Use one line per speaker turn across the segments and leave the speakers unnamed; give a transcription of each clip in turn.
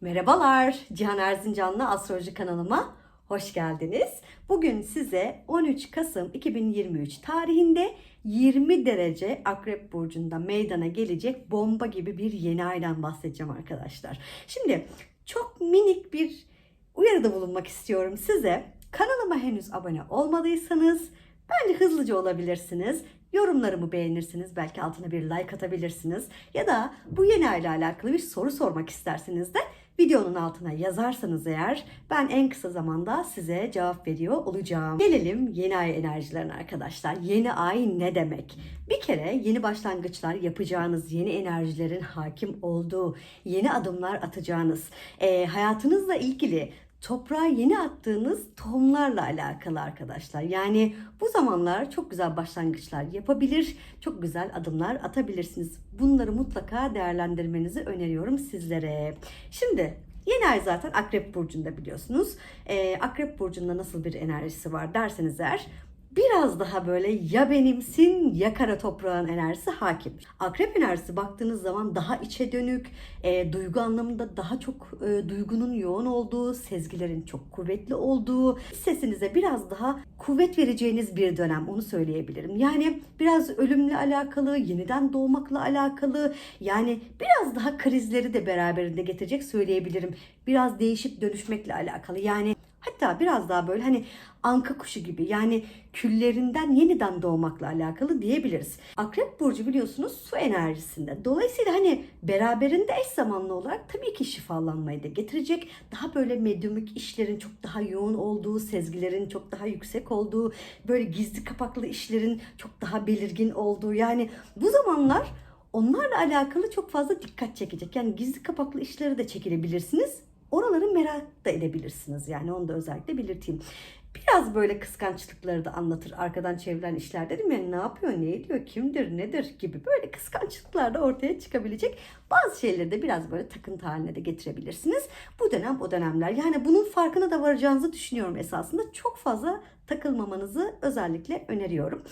Merhabalar, Cihan Erzincanlı Astroloji kanalıma hoş geldiniz. Bugün size 13 Kasım 2023 tarihinde 20 derece Akrep Burcu'nda meydana gelecek bomba gibi bir yeni aydan bahsedeceğim arkadaşlar. Şimdi çok minik bir uyarıda bulunmak istiyorum size. Kanalıma henüz abone olmadıysanız bence hızlıca olabilirsiniz. Yorumlarımı beğenirsiniz. Belki altına bir like atabilirsiniz. Ya da bu yeni ayla alakalı bir soru sormak isterseniz de videonun altına yazarsanız eğer ben en kısa zamanda size cevap veriyor olacağım. Gelelim yeni ay enerjilerine arkadaşlar. Yeni ay ne demek? Bir kere yeni başlangıçlar yapacağınız, yeni enerjilerin hakim olduğu, yeni adımlar atacağınız, eee, hayatınızla ilgili toprağa yeni attığınız tohumlarla alakalı arkadaşlar. Yani bu zamanlar çok güzel başlangıçlar yapabilir, çok güzel adımlar atabilirsiniz. Bunları mutlaka değerlendirmenizi öneriyorum sizlere. Şimdi yeni ay zaten Akrep Burcu'nda biliyorsunuz. Ee, Akrep Burcu'nda nasıl bir enerjisi var derseniz eğer biraz daha böyle ya benimsin ya kara toprağın enerjisi hakim. Akrep enerjisi baktığınız zaman daha içe dönük, e, duygu anlamında daha çok e, duygunun yoğun olduğu, sezgilerin çok kuvvetli olduğu, sesinize biraz daha kuvvet vereceğiniz bir dönem onu söyleyebilirim. Yani biraz ölümle alakalı, yeniden doğmakla alakalı, yani biraz daha krizleri de beraberinde getirecek söyleyebilirim. Biraz değişip dönüşmekle alakalı. Yani Hatta biraz daha böyle hani anka kuşu gibi yani küllerinden yeniden doğmakla alakalı diyebiliriz. Akrep burcu biliyorsunuz su enerjisinde. Dolayısıyla hani beraberinde eş zamanlı olarak tabii ki şifalanmayı da getirecek. Daha böyle medyumik işlerin çok daha yoğun olduğu, sezgilerin çok daha yüksek olduğu, böyle gizli kapaklı işlerin çok daha belirgin olduğu. Yani bu zamanlar onlarla alakalı çok fazla dikkat çekecek. Yani gizli kapaklı işleri de çekilebilirsiniz. Oraları merak da edebilirsiniz. Yani onu da özellikle belirteyim. Biraz böyle kıskançlıkları da anlatır. Arkadan çevrilen işler dedim ya ne yapıyor, ne ediyor, kimdir, nedir gibi böyle kıskançlıklar da ortaya çıkabilecek. Bazı şeyleri de biraz böyle takıntı haline de getirebilirsiniz. Bu dönem o dönemler. Yani bunun farkına da varacağınızı düşünüyorum esasında. Çok fazla takılmamanızı özellikle öneriyorum.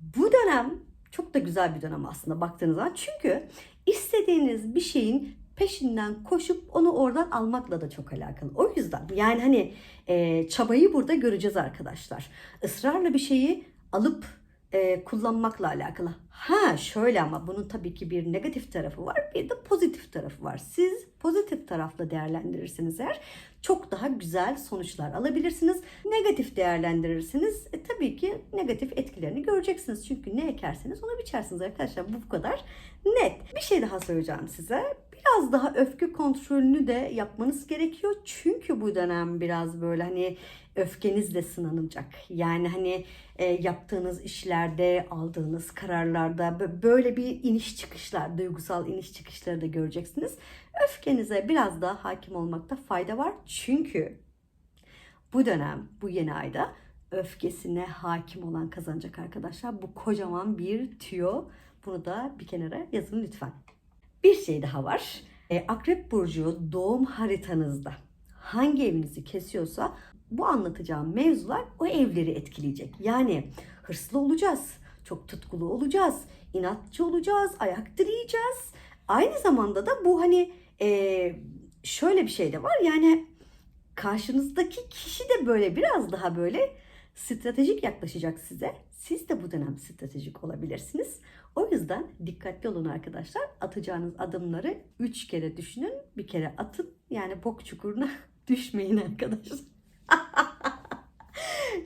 Bu dönem çok da güzel bir dönem aslında baktığınız zaman. Çünkü istediğiniz bir şeyin peşinden koşup onu oradan almakla da çok alakalı. O yüzden yani hani e, çabayı burada göreceğiz arkadaşlar. Israrla bir şeyi alıp e, kullanmakla alakalı. Ha şöyle ama bunun tabii ki bir negatif tarafı var bir de pozitif tarafı var. Siz pozitif tarafla değerlendirirseniz eğer çok daha güzel sonuçlar alabilirsiniz. Negatif değerlendirirseniz e, tabii ki negatif etkilerini göreceksiniz. Çünkü ne ekerseniz onu biçersiniz arkadaşlar. Bu bu kadar net. Bir şey daha söyleyeceğim size. Biraz daha öfke kontrolünü de yapmanız gerekiyor. Çünkü bu dönem biraz böyle hani öfkenizle sınanacak. Yani hani e, yaptığınız işlerde, aldığınız kararlarda bö- böyle bir iniş çıkışlar, duygusal iniş çıkışları da göreceksiniz. Öfkenize biraz daha hakim olmakta fayda var. Çünkü bu dönem, bu yeni ayda öfkesine hakim olan kazanacak arkadaşlar. Bu kocaman bir tüyo. Bunu da bir kenara yazın lütfen. Bir şey daha var. E, Akrep Burcu doğum haritanızda hangi evinizi kesiyorsa bu anlatacağım mevzular o evleri etkileyecek. Yani hırslı olacağız, çok tutkulu olacağız, inatçı olacağız, ayak direyeceğiz. Aynı zamanda da bu hani e, şöyle bir şey de var yani karşınızdaki kişi de böyle biraz daha böyle stratejik yaklaşacak size. Siz de bu dönem stratejik olabilirsiniz. O yüzden dikkatli olun arkadaşlar. Atacağınız adımları 3 kere düşünün. Bir kere atın. Yani bok çukuruna düşmeyin arkadaşlar.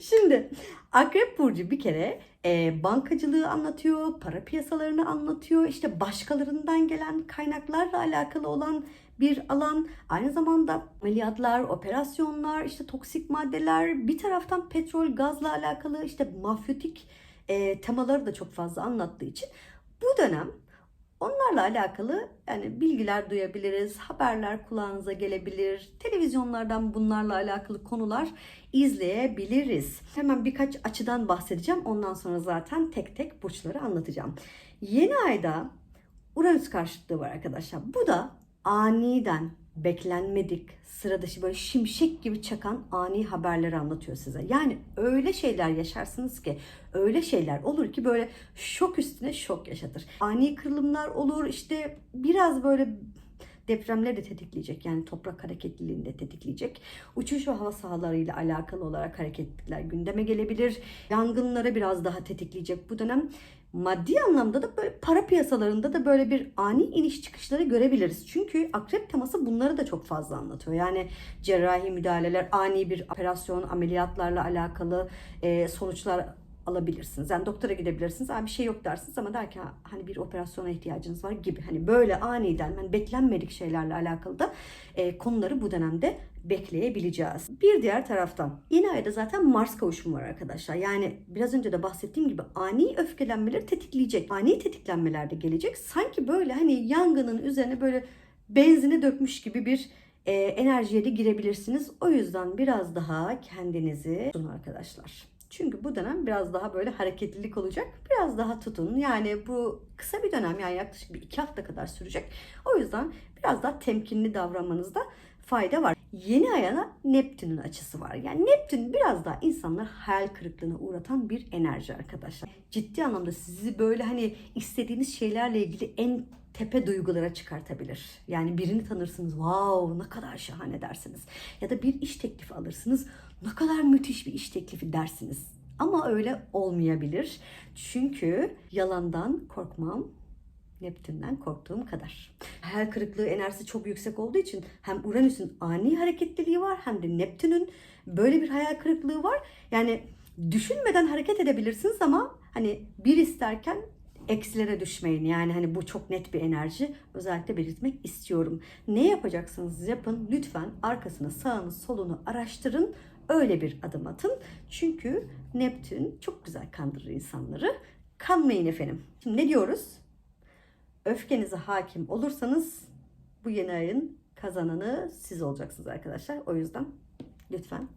Şimdi Akrep Burcu bir kere e, bankacılığı anlatıyor, para piyasalarını anlatıyor, işte başkalarından gelen kaynaklarla alakalı olan bir alan. Aynı zamanda ameliyatlar, operasyonlar, işte toksik maddeler, bir taraftan petrol, gazla alakalı işte mafyotik e, temaları da çok fazla anlattığı için bu dönem Onlarla alakalı yani bilgiler duyabiliriz, haberler kulağınıza gelebilir, televizyonlardan bunlarla alakalı konular izleyebiliriz. Hemen birkaç açıdan bahsedeceğim. Ondan sonra zaten tek tek burçları anlatacağım. Yeni ayda Uranüs karşıtlığı var arkadaşlar. Bu da aniden beklenmedik, sıra dışı böyle şimşek gibi çakan ani haberleri anlatıyor size. Yani öyle şeyler yaşarsınız ki, öyle şeyler olur ki böyle şok üstüne şok yaşatır. Ani kırılımlar olur, işte biraz böyle depremleri de tetikleyecek. Yani toprak hareketliliğini de tetikleyecek. Uçuş ve hava sahalarıyla alakalı olarak hareketlilikler gündeme gelebilir. Yangınları biraz daha tetikleyecek bu dönem. Maddi anlamda da böyle para piyasalarında da böyle bir ani iniş çıkışları görebiliriz. Çünkü akrep teması bunları da çok fazla anlatıyor. Yani cerrahi müdahaleler, ani bir operasyon, ameliyatlarla alakalı e, sonuçlar alabilirsiniz. Yani doktora gidebilirsiniz. Abi bir şey yok dersiniz ama der ki "Ha, hani bir operasyona ihtiyacınız var gibi. Hani böyle aniden hani beklenmedik şeylerle alakalı da e, konuları bu dönemde bekleyebileceğiz. Bir diğer taraftan yeni ayda zaten Mars kavuşumu var arkadaşlar. Yani biraz önce de bahsettiğim gibi ani öfkelenmeleri tetikleyecek. Ani tetiklenmeler de gelecek. Sanki böyle hani yangının üzerine böyle benzini dökmüş gibi bir e, enerjiye de girebilirsiniz. O yüzden biraz daha kendinizi tutun arkadaşlar. Çünkü bu dönem biraz daha böyle hareketlilik olacak. Biraz daha tutun. Yani bu kısa bir dönem yani yaklaşık bir iki hafta kadar sürecek. O yüzden biraz daha temkinli davranmanızda fayda var. Yeni ayana Neptün'ün açısı var. Yani Neptün biraz daha insanlar hayal kırıklığına uğratan bir enerji arkadaşlar. Ciddi anlamda sizi böyle hani istediğiniz şeylerle ilgili en tepe duygulara çıkartabilir. Yani birini tanırsınız, wow ne kadar şahane dersiniz. Ya da bir iş teklifi alırsınız, ne kadar müthiş bir iş teklifi dersiniz. Ama öyle olmayabilir. Çünkü yalandan korkmam, Neptün'den korktuğum kadar. Hayal kırıklığı enerjisi çok yüksek olduğu için hem Uranüs'ün ani hareketliliği var hem de Neptün'ün böyle bir hayal kırıklığı var. Yani düşünmeden hareket edebilirsiniz ama hani bir isterken eksilere düşmeyin. Yani hani bu çok net bir enerji. Özellikle belirtmek istiyorum. Ne yapacaksınız yapın. Lütfen arkasını, sağını, solunu araştırın. Öyle bir adım atın. Çünkü Neptün çok güzel kandırır insanları. Kanmayın efendim. Şimdi ne diyoruz? Öfkenize hakim olursanız bu yeni ayın kazananı siz olacaksınız arkadaşlar. O yüzden lütfen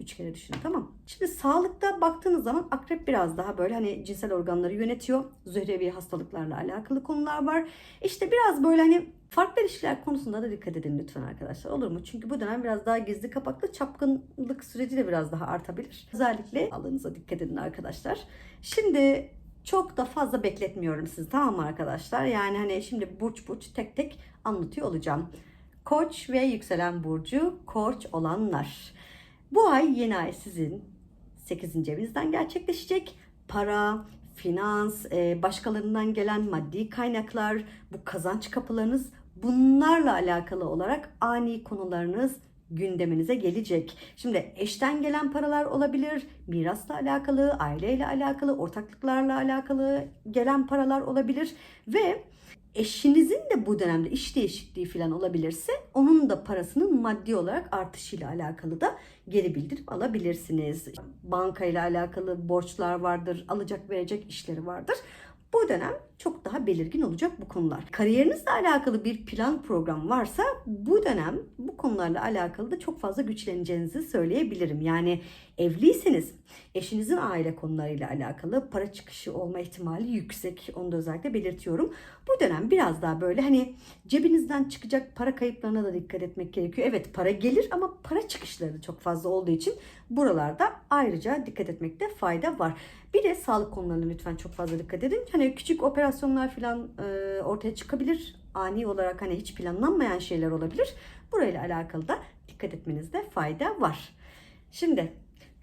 üç kere düşünün tamam. Şimdi sağlıkta baktığınız zaman akrep biraz daha böyle hani cinsel organları yönetiyor. Zührevi hastalıklarla alakalı konular var. İşte biraz böyle hani farklı ilişkiler konusunda da dikkat edin lütfen arkadaşlar olur mu? Çünkü bu dönem biraz daha gizli kapaklı çapkınlık süreci de biraz daha artabilir. Özellikle alınıza dikkat edin arkadaşlar. Şimdi çok da fazla bekletmiyorum sizi tamam mı arkadaşlar? Yani hani şimdi burç burç tek tek anlatıyor olacağım. Koç ve yükselen burcu koç olanlar. Bu ay yeni ay sizin 8. evinizden gerçekleşecek. Para, finans, e, başkalarından gelen maddi kaynaklar, bu kazanç kapılarınız bunlarla alakalı olarak ani konularınız gündeminize gelecek. Şimdi eşten gelen paralar olabilir, mirasla alakalı, aileyle alakalı, ortaklıklarla alakalı gelen paralar olabilir ve eşinizin de bu dönemde iş değişikliği falan olabilirse onun da parasının maddi olarak artışıyla alakalı da geri bildirip alabilirsiniz. Banka ile alakalı borçlar vardır, alacak verecek işleri vardır. Bu dönem çok daha belirgin olacak bu konular. Kariyerinizle alakalı bir plan program varsa bu dönem bu konularla alakalı da çok fazla güçleneceğinizi söyleyebilirim. Yani evliyseniz eşinizin aile konularıyla alakalı para çıkışı olma ihtimali yüksek. Onu da özellikle belirtiyorum. Bu dönem biraz daha böyle hani cebinizden çıkacak para kayıplarına da dikkat etmek gerekiyor. Evet para gelir ama para çıkışları çok fazla olduğu için buralarda ayrıca dikkat etmekte fayda var. Bir de sağlık konularına lütfen çok fazla dikkat edin. Hani küçük operasyonlar falan e, ortaya çıkabilir. Ani olarak hani hiç planlanmayan şeyler olabilir. Burayla alakalı da dikkat etmenizde fayda var. Şimdi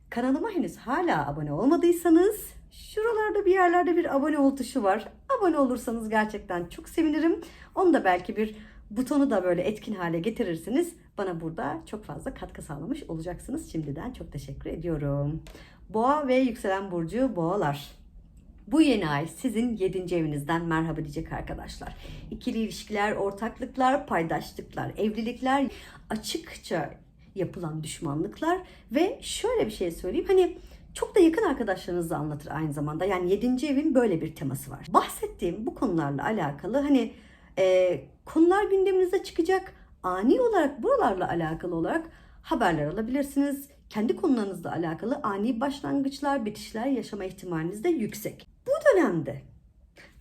kanalıma henüz hala abone olmadıysanız şuralarda bir yerlerde bir abone ol tuşu var. Abone olursanız gerçekten çok sevinirim. Onu da belki bir butonu da böyle etkin hale getirirsiniz. Bana burada çok fazla katkı sağlamış olacaksınız. Şimdiden çok teşekkür ediyorum. Boğa ve yükselen burcu boğalar. Bu yeni ay sizin 7. evinizden merhaba diyecek arkadaşlar. İkili ilişkiler, ortaklıklar, paydaşlıklar, evlilikler, açıkça yapılan düşmanlıklar ve şöyle bir şey söyleyeyim. Hani çok da yakın arkadaşlarınızla anlatır aynı zamanda. Yani 7. evin böyle bir teması var. Bahsettiğim bu konularla alakalı hani e, konular gündeminizde çıkacak. Ani olarak buralarla alakalı olarak haberler alabilirsiniz. Kendi konularınızla alakalı ani başlangıçlar, bitişler yaşama ihtimaliniz de yüksek. Bu dönemde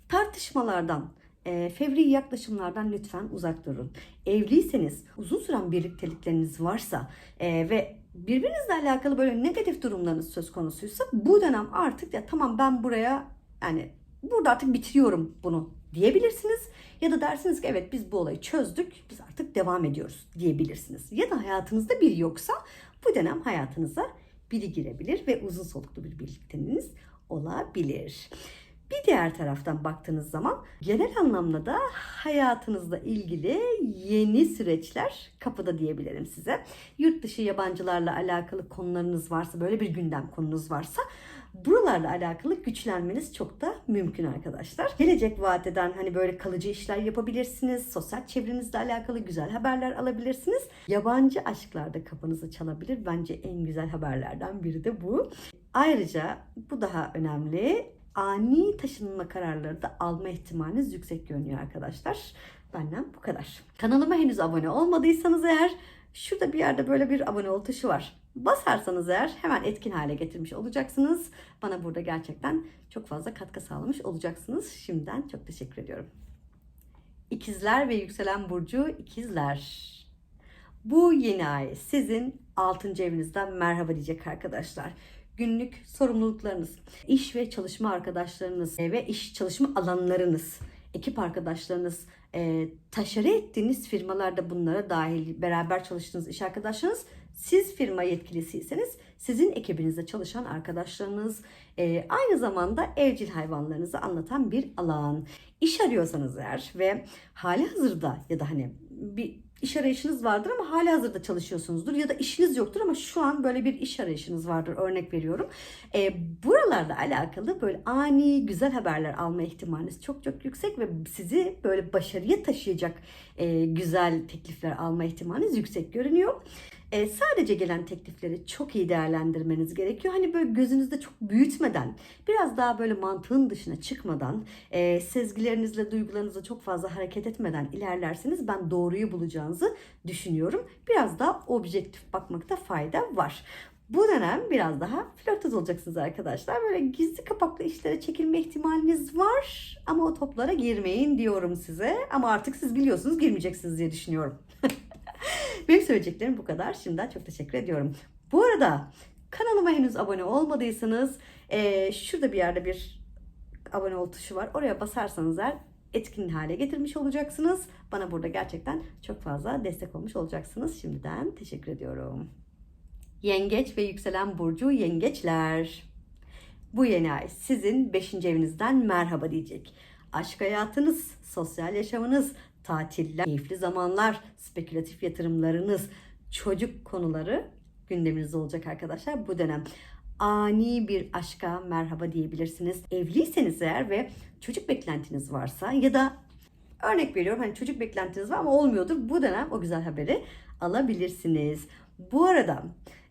tartışmalardan, e, fevri yaklaşımlardan lütfen uzak durun. Evliyseniz, uzun süren birliktelikleriniz varsa e, ve birbirinizle alakalı böyle negatif durumlarınız söz konusuysa bu dönem artık ya tamam ben buraya yani burada artık bitiriyorum bunu diyebilirsiniz. Ya da dersiniz ki evet biz bu olayı çözdük biz artık devam ediyoruz diyebilirsiniz. Ya da hayatınızda biri yoksa bu dönem hayatınıza biri girebilir ve uzun soluklu bir birlikteliğiniz olabilir. Bir diğer taraftan baktığınız zaman genel anlamda da hayatınızla ilgili yeni süreçler kapıda diyebilirim size. Yurt dışı yabancılarla alakalı konularınız varsa, böyle bir gündem konunuz varsa buralarla alakalı güçlenmeniz çok da mümkün arkadaşlar. Gelecek vaat eden hani böyle kalıcı işler yapabilirsiniz. Sosyal çevrenizle alakalı güzel haberler alabilirsiniz. Yabancı aşklarda kapınızı çalabilir. Bence en güzel haberlerden biri de bu. Ayrıca bu daha önemli ani taşınma kararları da alma ihtimaliniz yüksek görünüyor arkadaşlar. Benden bu kadar. Kanalıma henüz abone olmadıysanız eğer şurada bir yerde böyle bir abone ol tuşu var. Basarsanız eğer hemen etkin hale getirmiş olacaksınız. Bana burada gerçekten çok fazla katkı sağlamış olacaksınız. Şimdiden çok teşekkür ediyorum. İkizler ve yükselen burcu ikizler. Bu yeni ay sizin 6. evinizden merhaba diyecek arkadaşlar günlük sorumluluklarınız, iş ve çalışma arkadaşlarınız ve iş çalışma alanlarınız, ekip arkadaşlarınız, e, ettiğiniz firmalarda bunlara dahil beraber çalıştığınız iş arkadaşlarınız, siz firma yetkilisiyseniz sizin ekibinizde çalışan arkadaşlarınız, e, aynı zamanda evcil hayvanlarınızı anlatan bir alan. İş arıyorsanız eğer ve hali hazırda ya da hani bir iş arayışınız vardır ama hali hazırda çalışıyorsunuzdur ya da işiniz yoktur ama şu an böyle bir iş arayışınız vardır örnek veriyorum. E, buralarla alakalı böyle ani güzel haberler alma ihtimaliniz çok çok yüksek ve sizi böyle başarıya taşıyacak e, güzel teklifler alma ihtimaliniz yüksek görünüyor. E, sadece gelen teklifleri çok iyi değerlendirmeniz gerekiyor. Hani böyle gözünüzde çok büyütmeden, biraz daha böyle mantığın dışına çıkmadan, e, sezgilerinizle, duygularınızla çok fazla hareket etmeden ilerlerseniz ben doğruyu bulacağınızı düşünüyorum. Biraz daha objektif bakmakta fayda var. Bu dönem biraz daha flörtöz olacaksınız arkadaşlar. Böyle gizli kapaklı işlere çekilme ihtimaliniz var. Ama o toplara girmeyin diyorum size. Ama artık siz biliyorsunuz girmeyeceksiniz diye düşünüyorum. Benim söyleyeceklerim bu kadar. Şimdiden çok teşekkür ediyorum. Bu arada kanalıma henüz abone olmadıysanız e, şurada bir yerde bir abone ol tuşu var. Oraya basarsanız eğer etkin hale getirmiş olacaksınız. Bana burada gerçekten çok fazla destek olmuş olacaksınız. Şimdiden teşekkür ediyorum. Yengeç ve yükselen burcu yengeçler. Bu yeni ay sizin 5. evinizden merhaba diyecek. Aşk hayatınız, sosyal yaşamınız, tatiller, keyifli zamanlar, spekülatif yatırımlarınız, çocuk konuları gündeminizde olacak arkadaşlar bu dönem. Ani bir aşka merhaba diyebilirsiniz. Evliyseniz eğer ve çocuk beklentiniz varsa ya da örnek veriyorum hani çocuk beklentiniz var ama olmuyordur. Bu dönem o güzel haberi alabilirsiniz. Bu arada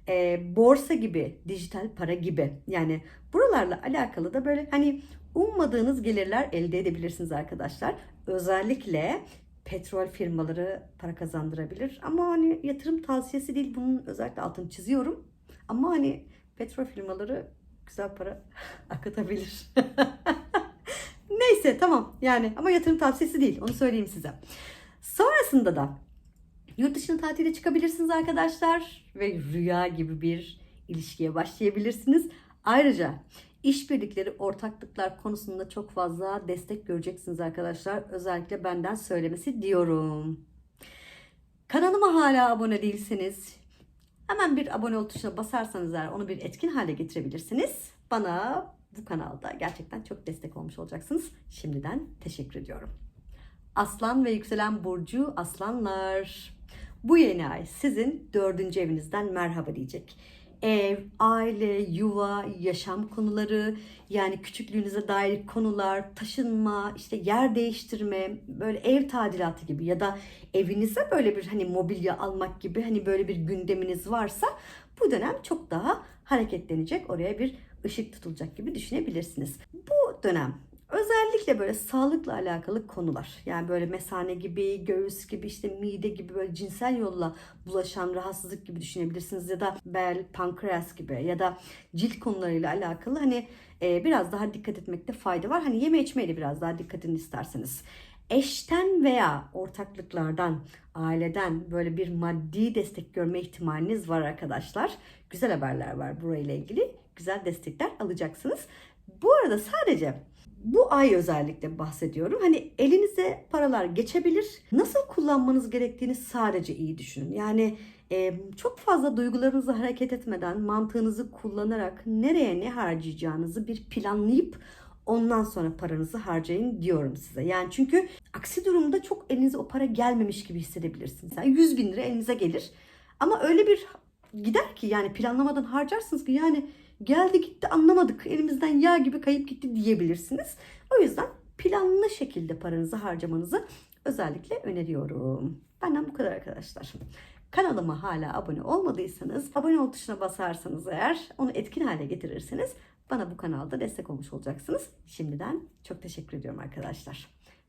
e, borsa gibi, dijital para gibi yani buralarla alakalı da böyle hani ummadığınız gelirler elde edebilirsiniz arkadaşlar. Özellikle petrol firmaları para kazandırabilir. Ama hani yatırım tavsiyesi değil. Bunun özellikle altını çiziyorum. Ama hani petrol firmaları güzel para akıtabilir. Neyse tamam yani ama yatırım tavsiyesi değil. Onu söyleyeyim size. Sonrasında da yurt dışına tatile çıkabilirsiniz arkadaşlar ve rüya gibi bir ilişkiye başlayabilirsiniz. Ayrıca işbirlikleri, ortaklıklar konusunda çok fazla destek göreceksiniz arkadaşlar. Özellikle benden söylemesi diyorum. Kanalıma hala abone değilseniz hemen bir abone ol tuşuna basarsanız eğer onu bir etkin hale getirebilirsiniz. Bana bu kanalda gerçekten çok destek olmuş olacaksınız. Şimdiden teşekkür ediyorum. Aslan ve yükselen burcu aslanlar. Bu yeni ay sizin dördüncü evinizden merhaba diyecek ev, aile, yuva, yaşam konuları, yani küçüklüğünüze dair konular, taşınma, işte yer değiştirme, böyle ev tadilatı gibi ya da evinize böyle bir hani mobilya almak gibi hani böyle bir gündeminiz varsa bu dönem çok daha hareketlenecek. Oraya bir ışık tutulacak gibi düşünebilirsiniz. Bu dönem Özellikle böyle sağlıkla alakalı konular. Yani böyle mesane gibi, göğüs gibi, işte mide gibi böyle cinsel yolla bulaşan rahatsızlık gibi düşünebilirsiniz. Ya da bel, pankreas gibi ya da cilt konularıyla alakalı hani e, biraz daha dikkat etmekte fayda var. Hani yeme içmeyle biraz daha dikkat edin isterseniz. Eşten veya ortaklıklardan, aileden böyle bir maddi destek görme ihtimaliniz var arkadaşlar. Güzel haberler var burayla ilgili. Güzel destekler alacaksınız. Bu arada sadece bu ay özellikle bahsediyorum. Hani elinize paralar geçebilir. Nasıl kullanmanız gerektiğini sadece iyi düşünün. Yani e, çok fazla duygularınızı hareket etmeden mantığınızı kullanarak nereye ne harcayacağınızı bir planlayıp ondan sonra paranızı harcayın diyorum size. Yani çünkü aksi durumda çok elinize o para gelmemiş gibi hissedebilirsiniz. Yani 100 bin lira elinize gelir ama öyle bir gider ki yani planlamadan harcarsınız ki yani geldi gitti anlamadık elimizden yağ gibi kayıp gitti diyebilirsiniz. O yüzden planlı şekilde paranızı harcamanızı özellikle öneriyorum. Benden bu kadar arkadaşlar. Kanalıma hala abone olmadıysanız abone ol tuşuna basarsanız eğer onu etkin hale getirirseniz bana bu kanalda destek olmuş olacaksınız. Şimdiden çok teşekkür ediyorum arkadaşlar.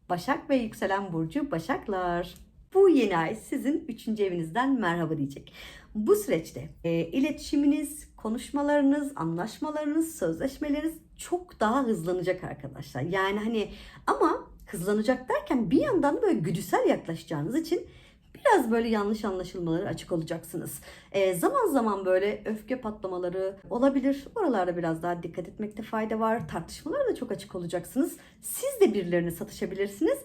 Başak ve yükselen burcu Başaklar. Bu yeni ay sizin üçüncü evinizden merhaba diyecek. Bu süreçte e, iletişiminiz, konuşmalarınız, anlaşmalarınız, sözleşmeleriniz çok daha hızlanacak arkadaşlar. Yani hani ama hızlanacak derken bir yandan da böyle güdüsel yaklaşacağınız için biraz böyle yanlış anlaşılmaları açık olacaksınız. E, zaman zaman böyle öfke patlamaları olabilir. Oralarda biraz daha dikkat etmekte fayda var. Tartışmalara da çok açık olacaksınız. Siz de birilerini satışabilirsiniz.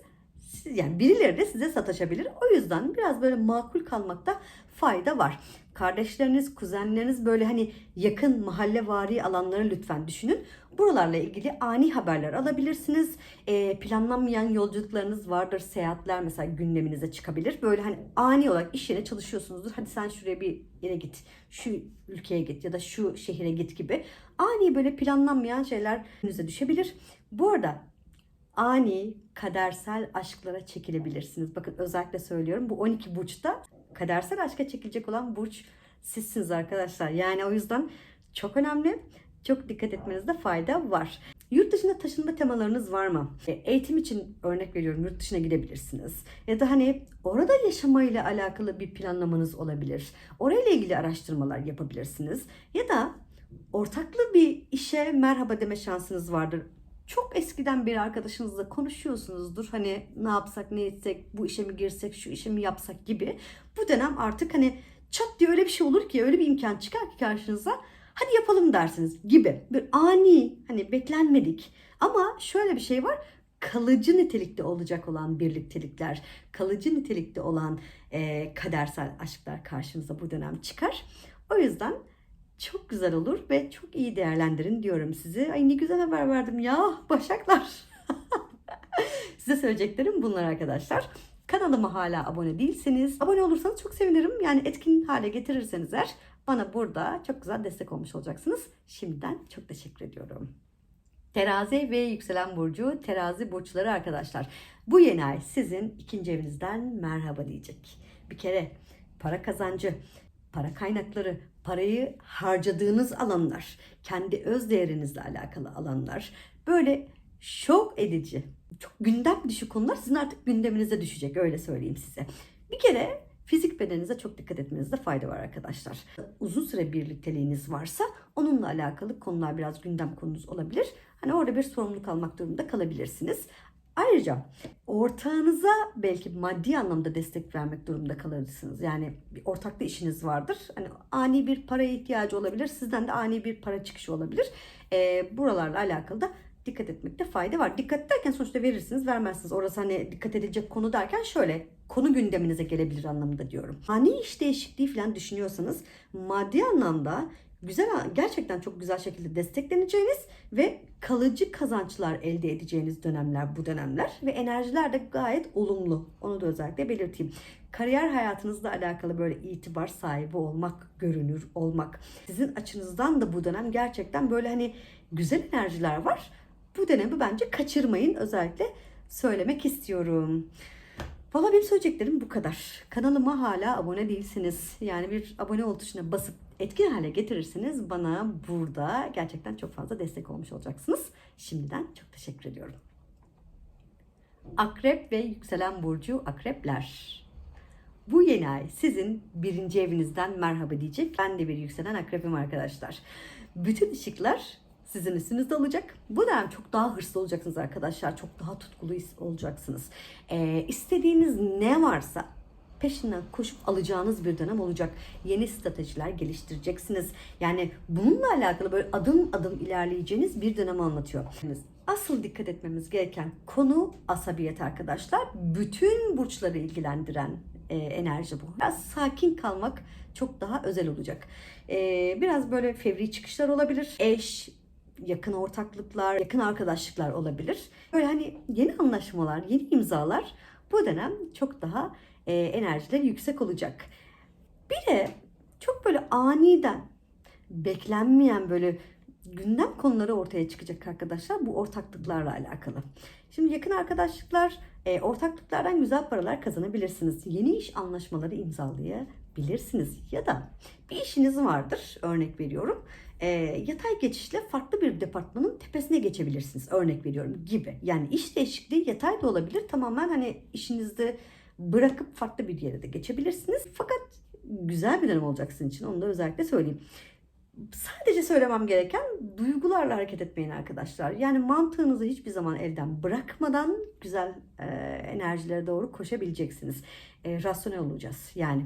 Siz, yani birileri de size sataşabilir. O yüzden biraz böyle makul kalmakta fayda var. Kardeşleriniz, kuzenleriniz böyle hani yakın mahalle vari alanları lütfen düşünün. Buralarla ilgili ani haberler alabilirsiniz. E, planlanmayan yolculuklarınız vardır. Seyahatler mesela gündeminize çıkabilir. Böyle hani ani olarak iş yerine çalışıyorsunuzdur. Hadi sen şuraya bir yere git. Şu ülkeye git ya da şu şehire git gibi. Ani böyle planlanmayan şeyler önünüze düşebilir. Bu arada ani kadersel aşklara çekilebilirsiniz. Bakın özellikle söylüyorum bu 12 burçta kadersel aşka çekilecek olan burç sizsiniz arkadaşlar. Yani o yüzden çok önemli. Çok dikkat etmenizde fayda var. Yurt dışında taşınma temalarınız var mı? E, Eğitim için örnek veriyorum yurt dışına gidebilirsiniz. Ya da hani orada yaşamayla alakalı bir planlamanız olabilir. Orayla ilgili araştırmalar yapabilirsiniz. Ya da ortaklı bir işe merhaba deme şansınız vardır çok eskiden bir arkadaşınızla konuşuyorsunuzdur. Hani ne yapsak, ne etsek, bu işe mi girsek, şu işe mi yapsak gibi. Bu dönem artık hani çat diye öyle bir şey olur ki, öyle bir imkan çıkar ki karşınıza. Hadi yapalım dersiniz gibi. Bir ani, hani beklenmedik. Ama şöyle bir şey var. Kalıcı nitelikte olacak olan birliktelikler, kalıcı nitelikte olan e, kadersel aşklar karşınıza bu dönem çıkar. O yüzden çok güzel olur ve çok iyi değerlendirin diyorum size. Ay ne güzel haber verdim ya Başaklar. Size söyleyeceklerim bunlar arkadaşlar. Kanalıma hala abone değilseniz abone olursanız çok sevinirim. Yani etkin hale getirirseniz eğer bana burada çok güzel destek olmuş olacaksınız. Şimdiden çok teşekkür ediyorum. Terazi ve yükselen burcu terazi burçları arkadaşlar. Bu yeni ay sizin ikinci evinizden merhaba diyecek. Bir kere para kazancı, para kaynakları, parayı harcadığınız alanlar, kendi öz değerinizle alakalı alanlar böyle şok edici, çok gündem dışı konular sizin artık gündeminize düşecek öyle söyleyeyim size. Bir kere fizik bedeninize çok dikkat etmenizde fayda var arkadaşlar. Uzun süre birlikteliğiniz varsa onunla alakalı konular biraz gündem konunuz olabilir. Hani orada bir sorumluluk almak durumunda kalabilirsiniz. Ayrıca ortağınıza belki maddi anlamda destek vermek durumunda kalırsınız. Yani bir ortaklı işiniz vardır. Hani ani bir paraya ihtiyacı olabilir. Sizden de ani bir para çıkışı olabilir. E, buralarla alakalı da dikkat etmekte fayda var. Dikkat derken sonuçta verirsiniz, vermezsiniz. Orası hani dikkat edilecek konu derken şöyle konu gündeminize gelebilir anlamında diyorum. Ani iş değişikliği falan düşünüyorsanız maddi anlamda güzel gerçekten çok güzel şekilde destekleneceğiniz ve kalıcı kazançlar elde edeceğiniz dönemler bu dönemler ve enerjiler de gayet olumlu. Onu da özellikle belirteyim. Kariyer hayatınızla alakalı böyle itibar sahibi olmak, görünür olmak. Sizin açınızdan da bu dönem gerçekten böyle hani güzel enerjiler var. Bu dönemi bence kaçırmayın. Özellikle söylemek istiyorum. Valla benim söyleyeceklerim bu kadar. Kanalıma hala abone değilsiniz. Yani bir abone ol tuşuna basıp etkin hale getirirseniz bana burada gerçekten çok fazla destek olmuş olacaksınız. Şimdiden çok teşekkür ediyorum. Akrep ve yükselen burcu akrepler. Bu yeni ay sizin birinci evinizden merhaba diyecek. Ben de bir yükselen akrepim arkadaşlar. Bütün ışıklar sizin üstünüzde olacak. Bu dönem çok daha hırslı olacaksınız arkadaşlar. Çok daha tutkulu olacaksınız. Ee, istediğiniz ne varsa peşinden koşup alacağınız bir dönem olacak. Yeni stratejiler geliştireceksiniz. Yani bununla alakalı böyle adım adım ilerleyeceğiniz bir dönem anlatıyor. asıl dikkat etmemiz gereken konu asabiyet arkadaşlar. Bütün burçları ilgilendiren e, enerji bu. Biraz sakin kalmak çok daha özel olacak. E, biraz böyle fevri çıkışlar olabilir. Eş, yakın ortaklıklar, yakın arkadaşlıklar olabilir. Böyle hani yeni anlaşmalar, yeni imzalar bu dönem çok daha e, enerjileri yüksek olacak. Bir de çok böyle aniden beklenmeyen böyle gündem konuları ortaya çıkacak arkadaşlar bu ortaklıklarla alakalı. Şimdi yakın arkadaşlıklar, e, ortaklıklardan güzel paralar kazanabilirsiniz. Yeni iş anlaşmaları imzalayabilirsiniz. Ya da bir işiniz vardır, örnek veriyorum. E, yatay geçişle farklı bir departmanın tepesine geçebilirsiniz, örnek veriyorum gibi. Yani iş değişikliği yatay da olabilir. Tamamen hani işinizde bırakıp farklı bir yere de geçebilirsiniz. Fakat güzel bir dönem olacak sizin için. Onu da özellikle söyleyeyim sadece söylemem gereken duygularla hareket etmeyin arkadaşlar. Yani mantığınızı hiçbir zaman elden bırakmadan güzel e, enerjilere doğru koşabileceksiniz. E, rasyonel olacağız yani.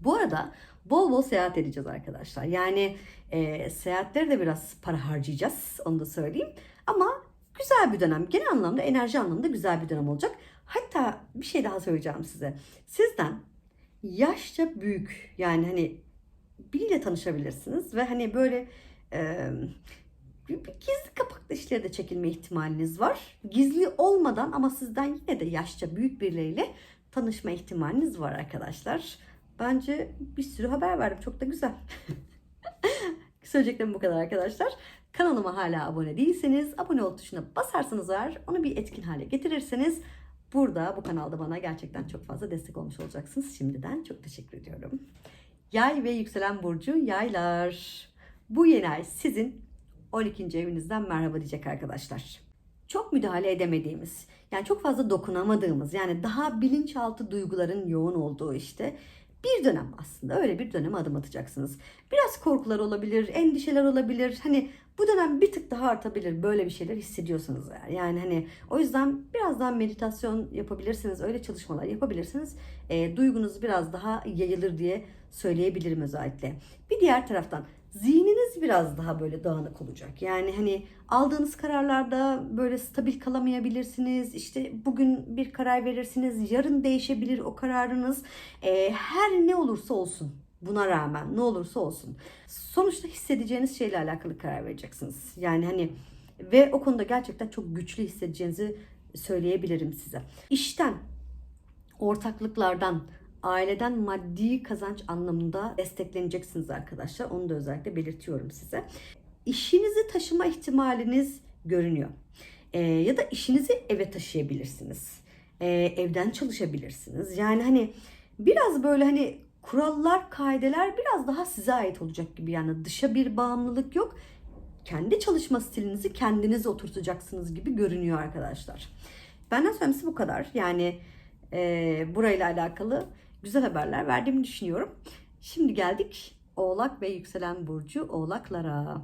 Bu arada bol bol seyahat edeceğiz arkadaşlar. Yani e, seyahatlere de biraz para harcayacağız. Onu da söyleyeyim. Ama güzel bir dönem. Genel anlamda enerji anlamında güzel bir dönem olacak. Hatta bir şey daha söyleyeceğim size. Sizden yaşça büyük yani hani biriyle tanışabilirsiniz ve hani böyle e, bir gizli kapaklı işlere de çekilme ihtimaliniz var. Gizli olmadan ama sizden yine de yaşça büyük birileriyle tanışma ihtimaliniz var arkadaşlar. Bence bir sürü haber verdim. Çok da güzel. Söyleyeceklerim bu kadar arkadaşlar. Kanalıma hala abone değilseniz abone ol tuşuna basarsanız var. Onu bir etkin hale getirirseniz burada bu kanalda bana gerçekten çok fazla destek olmuş olacaksınız. Şimdiden çok teşekkür ediyorum. Yay ve yükselen burcu yaylar. Bu yeni ay sizin 12. evinizden merhaba diyecek arkadaşlar. Çok müdahale edemediğimiz, yani çok fazla dokunamadığımız, yani daha bilinçaltı duyguların yoğun olduğu işte bir dönem aslında öyle bir döneme adım atacaksınız. Biraz korkular olabilir, endişeler olabilir. Hani bu dönem bir tık daha artabilir böyle bir şeyler hissediyorsanız eğer. Yani hani o yüzden biraz daha meditasyon yapabilirsiniz, öyle çalışmalar yapabilirsiniz. E, duygunuz biraz daha yayılır diye söyleyebilirim özellikle. Bir diğer taraftan zihniniz biraz daha böyle dağınık olacak. Yani hani aldığınız kararlarda böyle stabil kalamayabilirsiniz. İşte bugün bir karar verirsiniz, yarın değişebilir o kararınız. Ee, her ne olursa olsun buna rağmen ne olursa olsun. Sonuçta hissedeceğiniz şeyle alakalı karar vereceksiniz. Yani hani ve o konuda gerçekten çok güçlü hissedeceğinizi söyleyebilirim size. İşten, ortaklıklardan, aileden maddi kazanç anlamında destekleneceksiniz arkadaşlar. Onu da özellikle belirtiyorum size. İşinizi taşıma ihtimaliniz görünüyor. Ee, ya da işinizi eve taşıyabilirsiniz. Ee, evden çalışabilirsiniz. Yani hani biraz böyle hani kurallar, kaideler biraz daha size ait olacak gibi. Yani dışa bir bağımlılık yok. Kendi çalışma stilinizi kendinize oturtacaksınız gibi görünüyor arkadaşlar. Benden söylemesi bu kadar. Yani e, burayla alakalı güzel haberler verdiğimi düşünüyorum. Şimdi geldik Oğlak ve yükselen burcu Oğlaklara.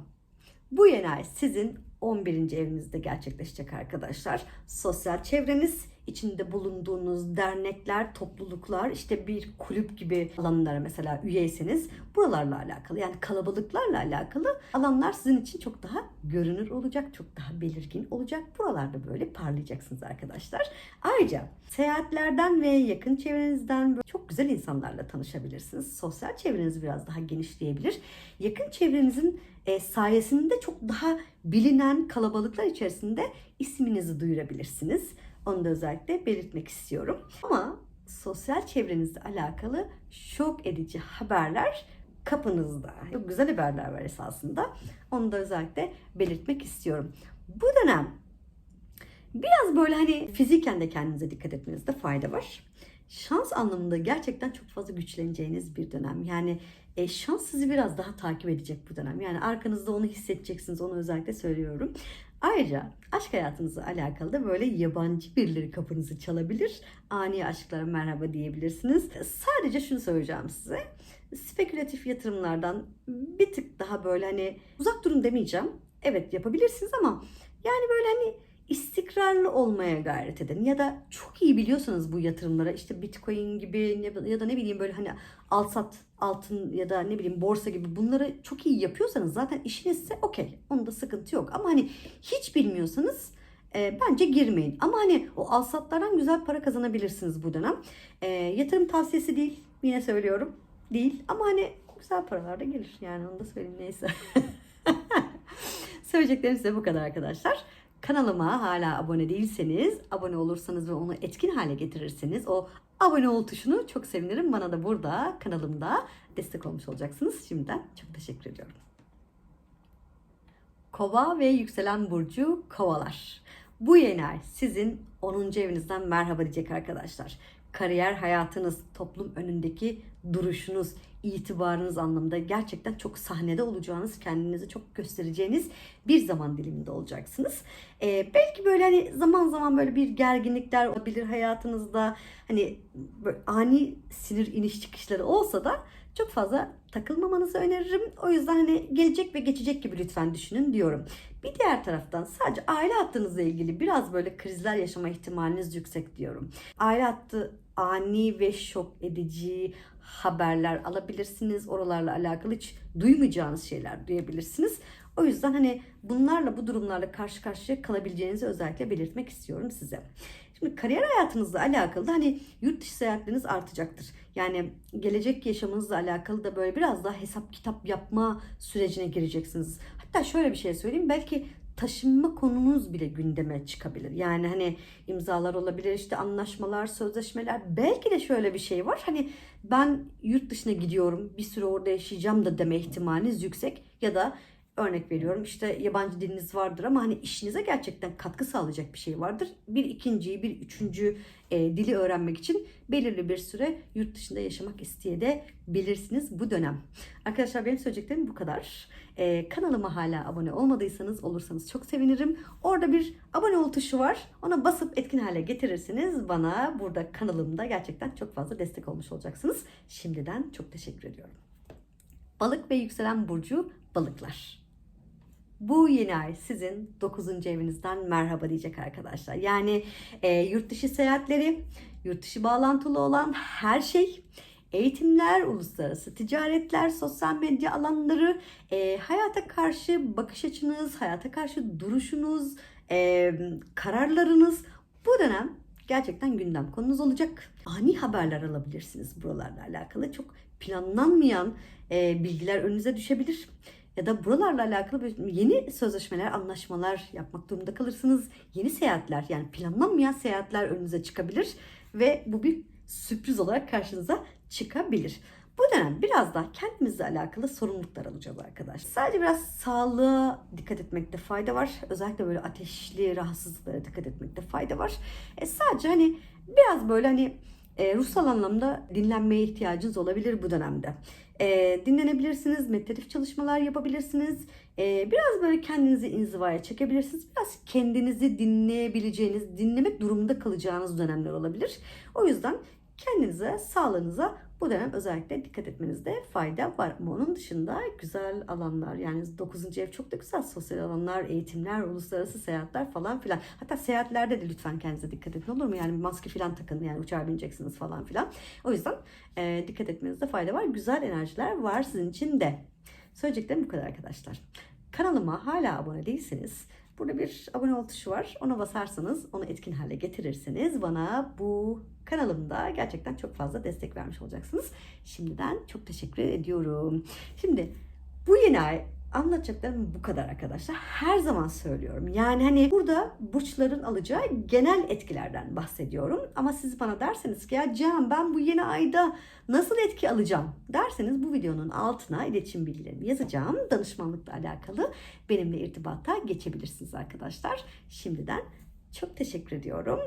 Bu yeni ay sizin 11. evinizde gerçekleşecek arkadaşlar. Sosyal çevreniz, içinde bulunduğunuz dernekler, topluluklar, işte bir kulüp gibi alanlara mesela üyeyseniz buralarla alakalı yani kalabalıklarla alakalı alanlar sizin için çok daha görünür olacak, çok daha belirgin olacak. Buralarda böyle parlayacaksınız arkadaşlar. Ayrıca seyahatlerden ve yakın çevrenizden çok güzel insanlarla tanışabilirsiniz. Sosyal çevreniz biraz daha genişleyebilir. Yakın çevrenizin e, sayesinde çok daha bilinen kalabalıklar içerisinde isminizi duyurabilirsiniz. Onu da özellikle belirtmek istiyorum. Ama sosyal çevrenizle alakalı şok edici haberler kapınızda. Çok güzel haberler var esasında. Onu da özellikle belirtmek istiyorum. Bu dönem biraz böyle hani fiziken de kendinize dikkat etmenizde fayda var. Şans anlamında gerçekten çok fazla güçleneceğiniz bir dönem. Yani e, şans sizi biraz daha takip edecek bu dönem. Yani arkanızda onu hissedeceksiniz. Onu özellikle söylüyorum. Ayrıca aşk hayatınızla alakalı da böyle yabancı birileri kapınızı çalabilir. Ani aşklara merhaba diyebilirsiniz. Sadece şunu söyleyeceğim size. Spekülatif yatırımlardan bir tık daha böyle hani uzak durun demeyeceğim. Evet yapabilirsiniz ama yani böyle hani istikrarlı olmaya gayret edin. Ya da çok iyi biliyorsanız bu yatırımlara işte bitcoin gibi ya da ne bileyim böyle hani al sat altın ya da ne bileyim borsa gibi bunları çok iyi yapıyorsanız zaten işinizse okey. Onda sıkıntı yok. Ama hani hiç bilmiyorsanız e, bence girmeyin. Ama hani o al satlardan güzel para kazanabilirsiniz bu dönem. E, yatırım tavsiyesi değil. Yine söylüyorum. Değil. Ama hani güzel paralar da gelir. Yani onu da söyleyeyim neyse. Söyleyeceklerim size bu kadar arkadaşlar. Kanalıma hala abone değilseniz, abone olursanız ve onu etkin hale getirirseniz o abone ol tuşunu çok sevinirim. Bana da burada kanalımda destek olmuş olacaksınız. Şimdiden çok teşekkür ediyorum. Kova ve yükselen burcu kovalar. Bu yeni ay sizin 10. evinizden merhaba diyecek arkadaşlar. Kariyer hayatınız, toplum önündeki duruşunuz, itibarınız anlamında gerçekten çok sahnede olacağınız, kendinizi çok göstereceğiniz bir zaman diliminde olacaksınız. Ee, belki böyle hani zaman zaman böyle bir gerginlikler olabilir hayatınızda. Hani ani sinir iniş çıkışları olsa da çok fazla takılmamanızı öneririm. O yüzden hani gelecek ve geçecek gibi lütfen düşünün diyorum. Bir diğer taraftan sadece aile hattınızla ilgili biraz böyle krizler yaşama ihtimaliniz yüksek diyorum. Aile hattı ani ve şok edici haberler alabilirsiniz. Oralarla alakalı hiç duymayacağınız şeyler duyabilirsiniz. O yüzden hani bunlarla bu durumlarla karşı karşıya kalabileceğinizi özellikle belirtmek istiyorum size. Şimdi kariyer hayatınızla alakalı da hani yurt dışı seyahatleriniz artacaktır. Yani gelecek yaşamınızla alakalı da böyle biraz daha hesap kitap yapma sürecine gireceksiniz. Hatta şöyle bir şey söyleyeyim. Belki taşınma konunuz bile gündeme çıkabilir. Yani hani imzalar olabilir, işte anlaşmalar, sözleşmeler. Belki de şöyle bir şey var. Hani ben yurt dışına gidiyorum, bir süre orada yaşayacağım da deme ihtimaliniz yüksek. Ya da örnek veriyorum işte yabancı diliniz vardır ama hani işinize gerçekten katkı sağlayacak bir şey vardır. Bir ikinciyi, bir üçüncü e, dili öğrenmek için belirli bir süre yurt dışında yaşamak isteyebilirsiniz bu dönem. Arkadaşlar benim söyleyeceklerim bu kadar. E, kanalıma hala abone olmadıysanız olursanız çok sevinirim. Orada bir abone ol tuşu var. Ona basıp etkin hale getirirsiniz. Bana burada kanalımda gerçekten çok fazla destek olmuş olacaksınız. Şimdiden çok teşekkür ediyorum. Balık ve yükselen burcu balıklar. Bu yeni ay sizin 9. evinizden merhaba diyecek arkadaşlar. Yani e, yurt dışı seyahatleri, yurt dışı bağlantılı olan her şey, eğitimler, uluslararası ticaretler, sosyal medya alanları, e, hayata karşı bakış açınız, hayata karşı duruşunuz, e, kararlarınız bu dönem gerçekten gündem konunuz olacak. Ani haberler alabilirsiniz buralarla alakalı. Çok planlanmayan e, bilgiler önünüze düşebilir. Ya da buralarla alakalı yeni sözleşmeler, anlaşmalar yapmak durumunda kalırsınız. Yeni seyahatler yani planlanmayan seyahatler önünüze çıkabilir ve bu bir sürpriz olarak karşınıza çıkabilir. Bu dönem biraz daha kendimizle alakalı sorumluluklar alacağız arkadaşlar. Sadece biraz sağlığa dikkat etmekte fayda var. Özellikle böyle ateşli rahatsızlıklara dikkat etmekte fayda var. E sadece hani biraz böyle hani e, ruhsal anlamda dinlenmeye ihtiyacınız olabilir bu dönemde. E, dinlenebilirsiniz, meditatif çalışmalar yapabilirsiniz. E, biraz böyle kendinizi inzivaya çekebilirsiniz. Biraz kendinizi dinleyebileceğiniz, dinlemek durumunda kalacağınız dönemler olabilir. O yüzden kendinize, sağlığınıza bu dönem özellikle dikkat etmenizde fayda var. Ama onun dışında güzel alanlar yani 9. ev çok da güzel sosyal alanlar, eğitimler, uluslararası seyahatler falan filan. Hatta seyahatlerde de lütfen kendinize dikkat edin olur mu? Yani maske falan takın yani uçağa bineceksiniz falan filan. O yüzden e, dikkat etmenizde fayda var. Güzel enerjiler var sizin için de. Söyleyeceklerim bu kadar arkadaşlar. Kanalıma hala abone değilseniz Burada bir abone ol tuşu var. Ona basarsanız, onu etkin hale getirirseniz bana bu kanalımda gerçekten çok fazla destek vermiş olacaksınız. Şimdiden çok teşekkür ediyorum. Şimdi bu yeni ay anlatacaklarım bu kadar arkadaşlar. Her zaman söylüyorum. Yani hani burada burçların alacağı genel etkilerden bahsediyorum. Ama siz bana derseniz ki ya Can ben bu yeni ayda nasıl etki alacağım derseniz bu videonun altına iletişim bilgilerimi yazacağım. Danışmanlıkla alakalı benimle irtibata geçebilirsiniz arkadaşlar. Şimdiden çok teşekkür ediyorum.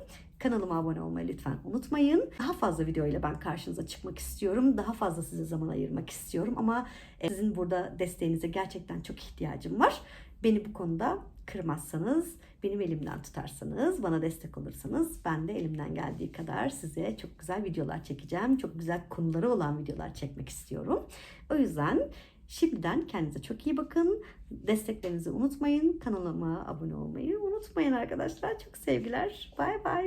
Kanalıma abone olmayı lütfen unutmayın. Daha fazla video ile ben karşınıza çıkmak istiyorum. Daha fazla size zaman ayırmak istiyorum ama e, sizin burada desteğinize gerçekten çok ihtiyacım var. Beni bu konuda kırmazsanız, benim elimden tutarsanız, bana destek olursanız ben de elimden geldiği kadar size çok güzel videolar çekeceğim. Çok güzel konuları olan videolar çekmek istiyorum. O yüzden Şimdiden kendinize çok iyi bakın. Desteklerinizi unutmayın. Kanalıma abone olmayı unutmayın arkadaşlar. Çok sevgiler. Bay bay.